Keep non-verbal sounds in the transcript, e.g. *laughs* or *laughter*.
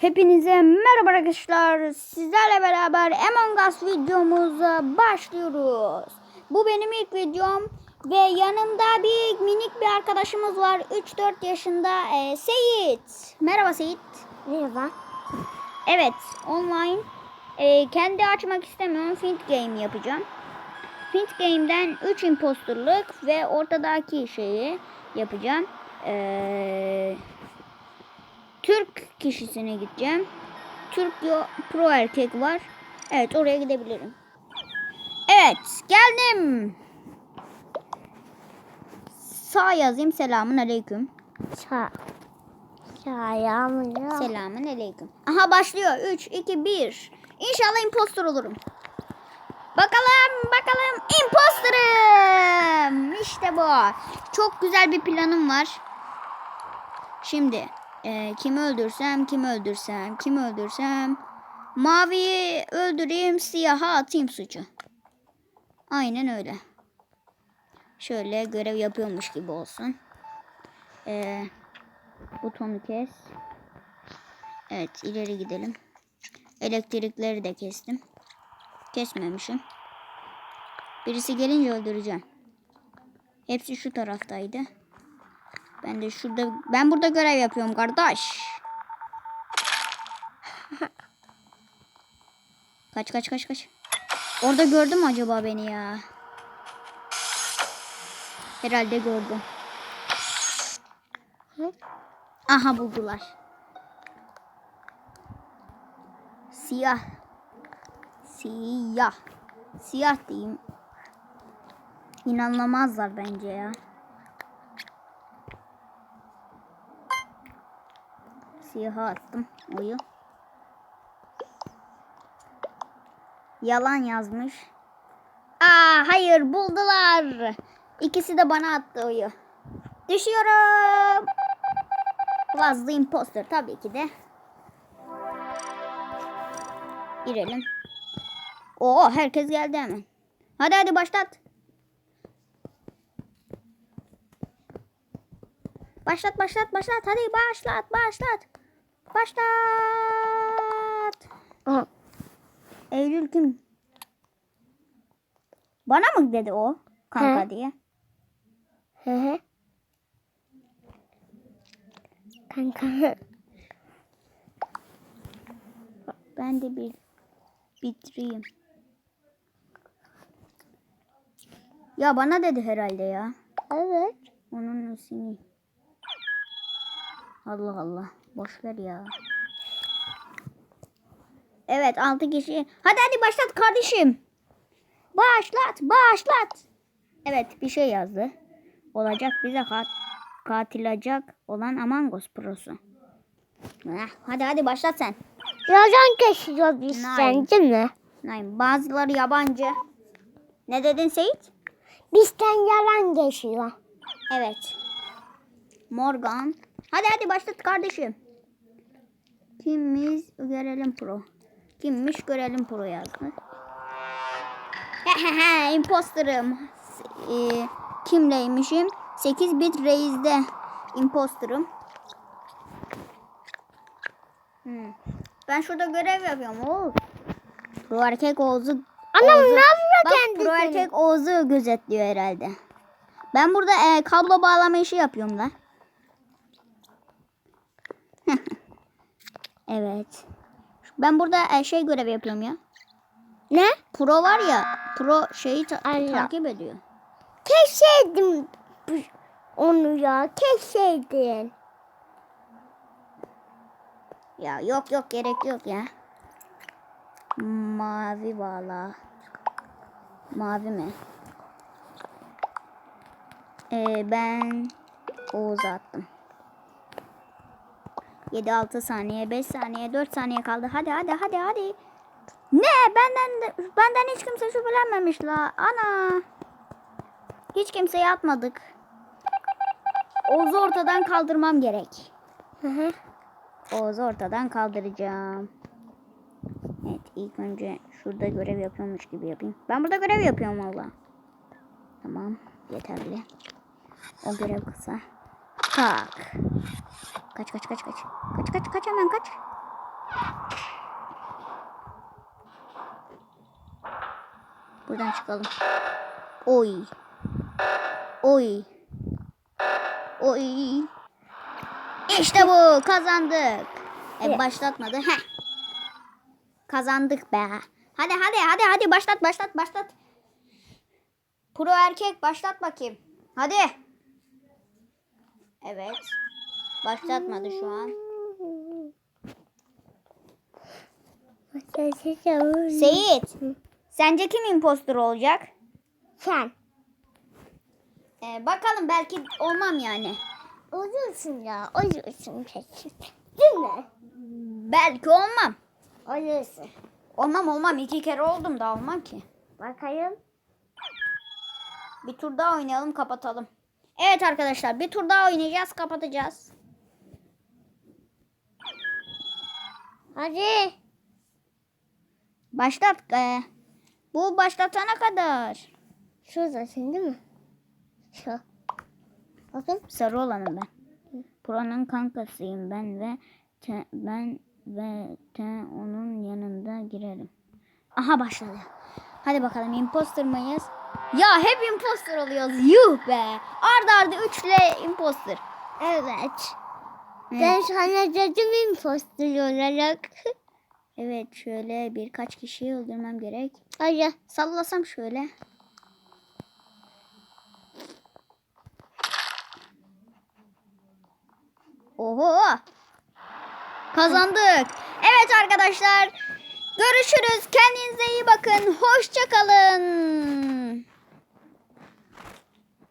Hepinize merhaba arkadaşlar. Sizlerle beraber Among Us videomuza başlıyoruz. Bu benim ilk videom ve yanımda bir minik bir arkadaşımız var. 3-4 yaşında e, Seyit. Merhaba Seyit. Merhaba. Evet online e, kendi açmak istemiyorum. Fint Game yapacağım. Fint Game'den 3 imposterlık ve ortadaki şeyi yapacağım. Eee... Türk kişisine gideceğim. Türk pro erkek var. Evet oraya gidebilirim. Evet geldim. Sağ yazayım selamun aleyküm. Sağ. Selam. Selamun aleyküm. Aha başlıyor. 3, 2, 1. İnşallah impostor olurum. Bakalım bakalım imposterım. İşte bu. Çok güzel bir planım var. Şimdi e, kimi öldürsem kimi öldürsem kimi öldürsem maviyi öldüreyim siyaha atayım suçu. Aynen öyle. Şöyle görev yapıyormuş gibi olsun. E, butonu kes. Evet ileri gidelim. Elektrikleri de kestim. Kesmemişim. Birisi gelince öldüreceğim. Hepsi şu taraftaydı. Ben de şurada ben burada görev yapıyorum kardeş. kaç kaç kaç kaç. Orada gördü mü acaba beni ya? Herhalde gördü. Aha buldular. Siyah. Siyah. Siyah diyeyim. İnanılmazlar bence ya. Siyaha attım oyu. Yalan yazmış. Aa hayır buldular. İkisi de bana attı oyu. Düşüyorum. Was the imposter tabii ki de. Girelim. Oo herkes geldi hemen. Hadi hadi başlat. Başlat başlat başlat hadi başlat başlat. Başlat. Aha. Eylül kim? Bana mı dedi o kanka He. diye? Hı hı. Kanka. Ben de bir bitireyim. Ya bana dedi herhalde ya. Evet. Onun seni. Allah Allah. Boş ver ya. Evet 6 kişi. Hadi hadi başlat kardeşim. Başlat başlat. Evet bir şey yazdı. Olacak bize kat katilacak olan Among Us Pro'su. Heh, Hadi hadi başlat sen. Yazan kesiyor biz Nine. sen değil mi? Nine. Bazıları yabancı. Ne dedin Seyit? Bizden yalan geçiyor. Evet. Morgan. Hadi hadi başlat kardeşim. Kimmiş görelim pro. Kimmiş görelim pro yazdı. İmposterım. S- e, kimleymişim? 8 bit reisde imposterım. Hmm. Ben şurada görev yapıyorum. Oo. Pro erkek Oğuz'u Anam Oğuz'u- ne yapıyor Bak kendisi? pro erkek Oğuz'u gözetliyor herhalde. Ben burada e, kablo bağlama işi yapıyorum da. *laughs* evet. Ben burada e, şey görevi yapıyorum ya. Ne? Pro var ya. Pro şeyi ta- Allah. takip ediyor. Bu- onu ya. Keseydin. Ya yok yok gerek yok ya. Mavi bağla. Mavi mi? Ee, ben Oğuz attım. 7-6 saniye, 5 saniye, 4 saniye kaldı. Hadi hadi hadi hadi. Ne? Benden de- benden hiç kimse şüphelenmemiş la. Ana. Hiç kimseye atmadık. Oğuz'u ortadan kaldırmam gerek. Hı hı. Oğuz'u ortadan kaldıracağım. Evet ilk önce şurada görev yapıyormuş gibi yapayım. Ben burada görev yapıyorum valla. Tamam yeterli. O görev kısa. Tak. Kaç kaç kaç kaç. Kaç kaç kaç hemen kaç. Buradan çıkalım. Oy. Oy. Oy. İşte bu kazandık. E, başlatmadı. Heh. Kazandık be. Hadi hadi hadi hadi başlat başlat başlat. Pro erkek başlat bakayım. Hadi. Evet. Başlatmadı şu an. Seyit. Sence kim impostor olacak? Sen. Ee, bakalım belki olmam yani. Olursun ya. Olursun kesin. Değil mi? Belki olmam. Olursun. Olmam olmam. iki kere oldum da olmam ki. Bakayım. Bir tur daha oynayalım kapatalım. Evet arkadaşlar bir tur daha oynayacağız kapatacağız. Hadi. Başlat. Ee, bu başlatana kadar. Şuradasın değil mi? Şu. Bakın. Sarı olanım ben. Pro'nun kankasıyım ben ve te- ben ve te onun yanında girerim. Aha başladı. Hadi bakalım imposter mıyız? Ya hep imposter oluyoruz. Yuh be. Arda arda üçle imposter. Evet. Ben sana dedim impostor olarak. *laughs* Evet şöyle birkaç kişiyi öldürmem gerek. Hadi. Sallasam şöyle. Oho. Kazandık. Evet arkadaşlar. Görüşürüz. Kendinize iyi bakın. Hoşça kalın.